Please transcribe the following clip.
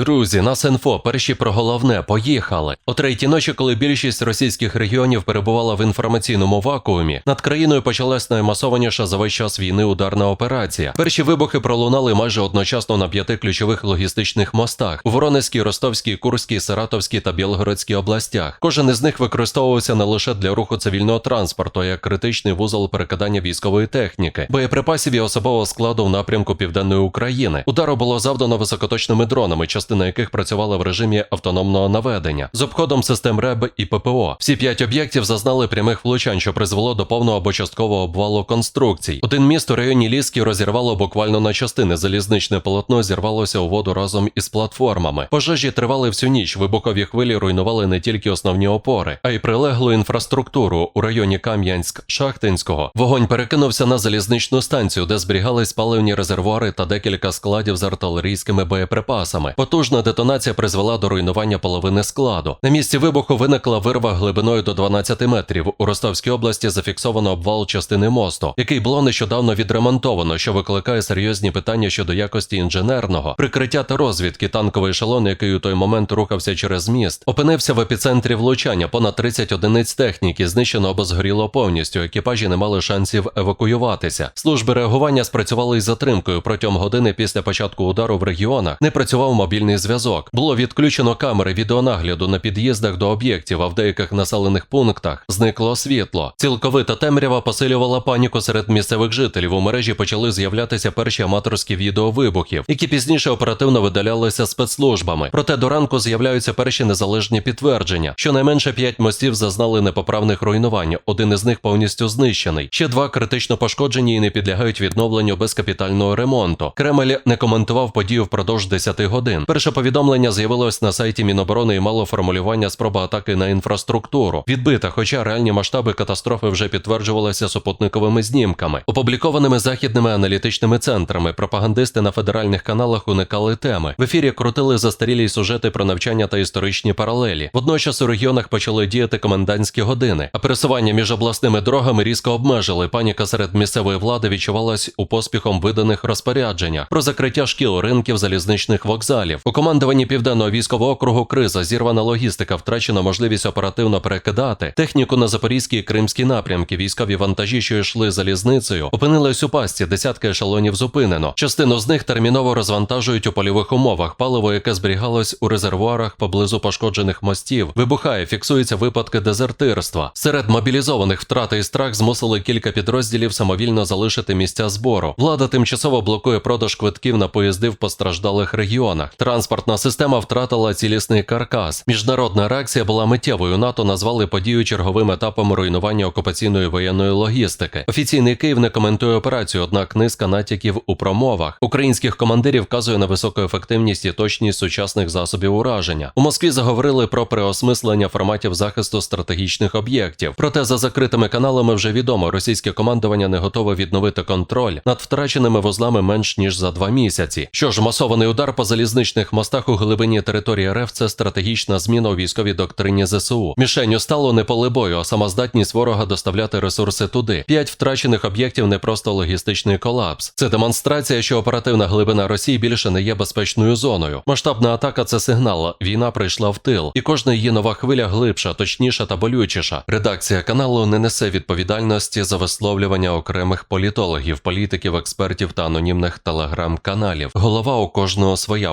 Друзі, нас інфо, перші про головне, поїхали. О третій ночі, коли більшість російських регіонів перебувала в інформаційному вакуумі, над країною почалась наймасованіша за весь час війни ударна операція. Перші вибухи пролунали майже одночасно на п'яти ключових логістичних мостах у Воронезькій, Ростовській, Курській, Саратовській та Білгородській областях. Кожен із них використовувався не лише для руху цивільного транспорту, а як критичний вузол перекидання військової техніки, боєприпасів і особового складу в напрямку південної України. Удару було завдано високоточними дронами, частина яких працювала в режимі автономного наведення з обходом систем РЕБ і ППО. Всі п'ять об'єктів зазнали прямих влучань, що призвело до повного або часткового обвалу конструкцій. Один міст у районі Ліски розірвало буквально на частини. Залізничне полотно зірвалося у воду разом із платформами. Пожежі тривали всю ніч. Вибухові хвилі руйнували не тільки основні опори, а й прилеглу інфраструктуру у районі Кам'янськ-Шахтинського. Вогонь перекинувся на залізничну станцію, де зберігались паливні резервуари та декілька складів з артилерійськими боєприпасами. Потужна детонація призвела до руйнування половини складу. На місці вибуху виникла вирва глибиною до 12 метрів. У Ростовській області зафіксовано обвал частини мосту, який було нещодавно відремонтовано, що викликає серйозні питання щодо якості інженерного прикриття та розвідки. Танковий ешелон, який у той момент рухався через міст, опинився в епіцентрі влучання. Понад 30 одиниць техніки знищено або згоріло повністю. Екіпажі не мали шансів евакуюватися. Служби реагування спрацювали із затримкою. Протягом години після початку удару в регіонах не працював мобільний зв'язок. Було відключено камери відеонагляду на під'їздах до об'єктів, а в деяких населених пунктах зникло світло. Цілковита темрява посилювала паніку серед місцевих жителів. У мережі почали з'являтися перші аматорські відео вибухів, які пізніше оперативно видалялися спецслужбами. Проте до ранку з'являються перші незалежні підтвердження. Щонайменше п'ять мостів зазнали непоправних руйнувань. Один із них повністю знищений. Ще два критично пошкоджені і не підлягають відновленню без капітального ремонту. Кремль не коментував подію впродовж 10 годин. Перше повідомлення з'явилось на сайті Міноборони і мало формулювання спроба атаки на інфраструктуру. Відбита, хоча реальні масштаби катастрофи вже підтверджувалися супутниковими знімками, опублікованими західними аналітичними центрами. Пропагандисти на федеральних каналах уникали теми. В ефірі крутили застарілі сюжети про навчання та історичні паралелі. Водночас у регіонах почали діяти комендантські години, а пересування між обласними дорогами різко обмежили. Паніка серед місцевої влади відчувалась у поспіхом виданих розпорядженнях про закриття шкіл, ринків, залізничних вокзалів. У командуванні південного військового округу криза, зірвана логістика, втрачена можливість оперативно перекидати техніку на запорізький і кримські напрямки. Військові вантажі, що йшли залізницею, опинились у пастці. Десятки ешелонів зупинено. Частину з них терміново розвантажують у польових умовах. Паливо, яке зберігалось у резервуарах поблизу пошкоджених мостів, вибухає, фіксуються випадки дезертирства. Серед мобілізованих втрати і страх змусили кілька підрозділів самовільно залишити місця збору. Влада тимчасово блокує продаж квитків на поїзди в постраждалих регіонах. Транспортна система втратила цілісний каркас. Міжнародна реакція була миттєвою. НАТО назвали подію черговим етапом руйнування окупаційної воєнної логістики. Офіційний Київ не коментує операцію, однак низка натяків у промовах українських командирів вказує на високу ефективність і точність сучасних засобів ураження. У Москві заговорили про переосмислення форматів захисту стратегічних об'єктів. Проте за закритими каналами вже відомо, російське командування не готове відновити контроль над втраченими вузлами менш ніж за два місяці. Що ж, масований удар по залізничних мостах у глибині території РФ – це стратегічна зміна у військовій доктрині ЗСУ. Мішенню стало не поле бою, а самоздатність ворога доставляти ресурси туди. П'ять втрачених об'єктів не просто логістичний колапс. Це демонстрація, що оперативна глибина Росії більше не є безпечною зоною. Масштабна атака це сигнал. Війна прийшла в тил, і кожна її нова хвиля глибша, точніша та болючіша. Редакція каналу не несе відповідальності за висловлювання окремих політологів, політиків, експертів та анонімних телеграм-каналів. Голова у кожного своя